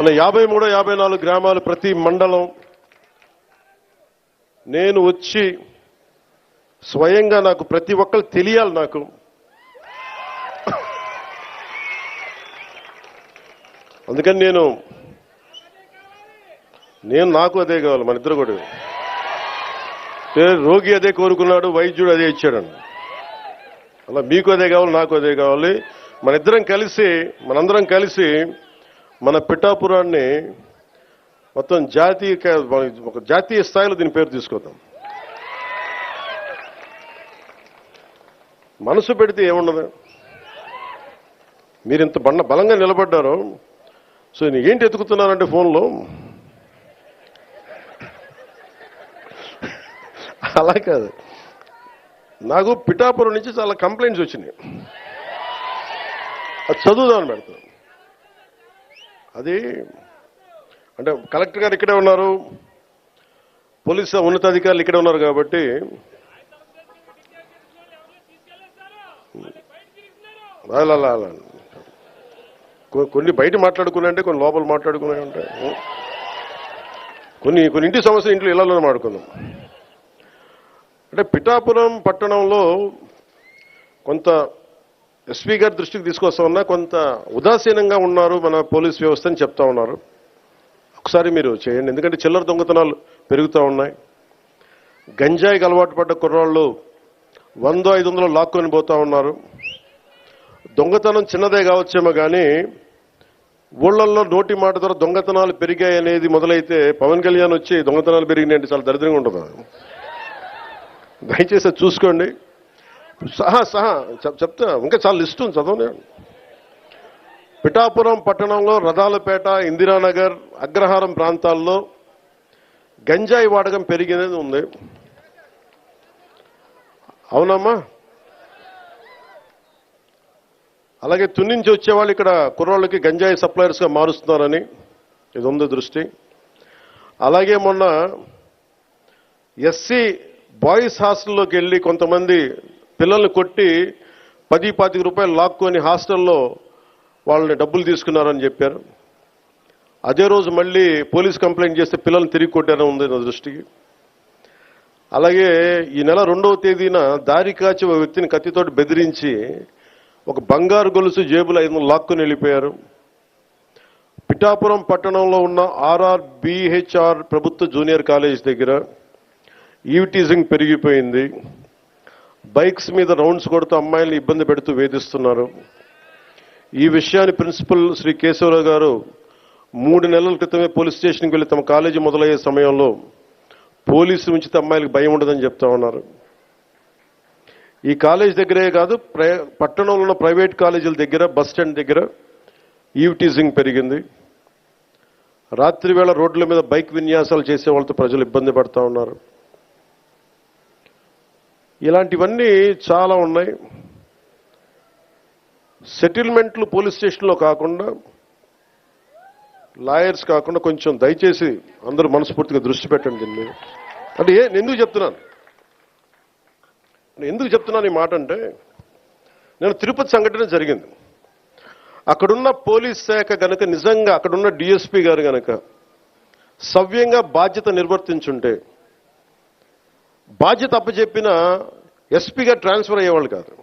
మన యాభై మూడో యాభై నాలుగు గ్రామాలు ప్రతి మండలం నేను వచ్చి స్వయంగా నాకు ప్రతి ఒక్కరు తెలియాలి నాకు. అందుకని నేను నేను నాకు అదే కావాలి మన ఇద్దరు కూడా. రోగి అదే కోరుకున్నాడు వైద్యుడు అదే ఇచ్చాడు అలా మీకు అదే కావాలి నాకు అదే కావాలి. మన ఇద్దరం కలిసి మనందరం కలిసి మన పిఠాపురాన్ని మొత్తం జాతీయ ఒక జాతీయ స్థాయిలో దీని పేరు తీసుకొద్దాం. మనసు పెడితే ఏముండదు? మీరు ఇంత బండ బలంగా నిలబడ్డారు సో నేను ఏంటి ఎతుకుతున్నానంటే ఫోన్లో? అలా కాదు. నాకు పిఠాపురం నుంచి చాలా కంప్లైంట్స్ వచ్చినాయి. అది చదువుదామని పెడతాను. అది అంటే కలెక్టర్ గారు ఇక్కడే ఉన్నారు. పోలీసు ఉన్నతాధికారులు ఇక్కడే ఉన్నారు కాబట్టి అలా అలా కొన్ని బయట మాట్లాడుకున్నాయంటే కొన్ని లోపల మాట్లాడుకున్నాయి ఉంటాయి. కొన్ని కొన్ని ఇంటి సమస్య ఇంట్లో ఇళ్ళలోనే మాట్లాడుకుందాం. అంటే పిఠాపురం పట్టణంలో కొంత ఎస్పీ గారి దృష్టికి తీసుకొస్తామన్నా కొంత ఉదాసీనంగా ఉన్నారు మన పోలీస్ వ్యవస్థ అని చెప్తా ఉన్నారు. ఒకసారి మీరు చేయండి. ఎందుకంటే చిల్లర దొంగతనాలు పెరుగుతూ ఉన్నాయి. గంజాయికి అలవాటు పడ్డ కుర్రాళ్ళు వందో ఐదు వందలు లాక్కొని పోతా ఉన్నారు. దొంగతనం చిన్నదే కావచ్చేమో కానీ ఊళ్ళల్లో నోటి మాట ద్వారా దొంగతనాలు పెరిగాయి అనేది మొదలైతే పవన్ కళ్యాణ్ వచ్చి దొంగతనాలు పెరిగినాయంటే చాలా దరిద్రంగా ఉంటుంది. దయచేసి చూసుకోండి. సహా సహా చెప్తా. ఇంకా చాలా లిస్ట్ ఉంది చదవనే పిఠాపురం పట్టణంలో రథాలపేట ఇందిరానగర్ అగ్రహారం ప్రాంతాల్లో గంజాయి వాడకం పెరిగినది ఉంది. అవునమ్మా. అలాగే తుని నుంచి వచ్చేవాళ్ళు ఇక్కడ కుర్రోళ్ళకి గంజాయి సప్లయర్స్గా మారుస్తున్నారని ఇది ఉంది దృష్టి. అలాగే మొన్న ఎస్సీ బాయ్స్ హాస్టల్లోకి వెళ్ళి కొంతమంది పిల్లల్ని కొట్టి పది పాతిక రూపాయలు లాక్కొని హాస్టల్లో వాళ్ళని డబ్బులు తీసుకున్నారని చెప్పారు. అదే రోజు మళ్ళీ పోలీస్ కంప్లైంట్ చేస్తే పిల్లల్ని తిరిగి కొట్టారని ఉంది నా దృష్టికి. అలాగే ఈ నెల రెండవ తేదీన దారి కాచి ఒక వ్యక్తిని కత్తితోటి బెదిరించి ఒక బంగారు గొలుసు జేబులు ఐదు లాక్కుని వెళ్ళిపోయారు. పిఠాపురం పట్టణంలో ఉన్న ఆర్ఆర్ బిహెచ్ఆర్ ప్రభుత్వ జూనియర్ కాలేజ్ దగ్గర ఈవిటీజింగ్ పెరిగిపోయింది. బైక్స్ మీద రౌండ్స్ కొడుతూ అమ్మాయిల్ని ఇబ్బంది పెడుతూ వేధిస్తున్నారు. ఈ విషయాన్ని ప్రిన్సిపల్ శ్రీ కేశవరావు గారు మూడు నెలల క్రితమే పోలీస్ స్టేషన్కి వెళ్ళి తమ కాలేజీ మొదలయ్యే సమయంలో పోలీసు ఉంచితే అమ్మాయిలకు భయం ఉండదని చెప్తా ఉన్నారు. ఈ కాలేజ్ దగ్గరే కాదు ప్రై- పట్టణంలో ఉన్న ప్రైవేట్ కాలేజీల దగ్గర బస్ స్టాండ్ దగ్గర ఈవ్టీజింగ్ పెరిగింది. రాత్రివేళ రోడ్ల మీద బైక్ విన్యాసాలు చేసే వాళ్ళతో ప్రజలు ఇబ్బంది పడతా ఉన్నారు. ఇలాంటివన్నీ చాలా ఉన్నాయి. సెటిల్మెంట్లు పోలీస్ స్టేషన్లో కాకుండా లాయర్స్ కాకుండా కొంచెం దయచేసి అందరూ మనస్ఫూర్తిగా దృష్టి పెట్టండి దీని మీద. అంటే ఏ నేను ఎందుకు చెప్తున్నాను? నేను ఎందుకు చెప్తున్నాను ఈ మాట అంటే నేను తిరుపతి సంఘటన జరిగింది. అక్కడున్న పోలీస్ శాఖ కనుక నిజంగా అక్కడున్న డిఎస్పీ గారు కనుక సవ్యంగా బాధ్యత నిర్వర్తించుంటే బాధ్యత అప్పచెప్పిన ఎస్పీగా ట్రాన్స్ఫర్ అయ్యేవాళ్ళు కాదు.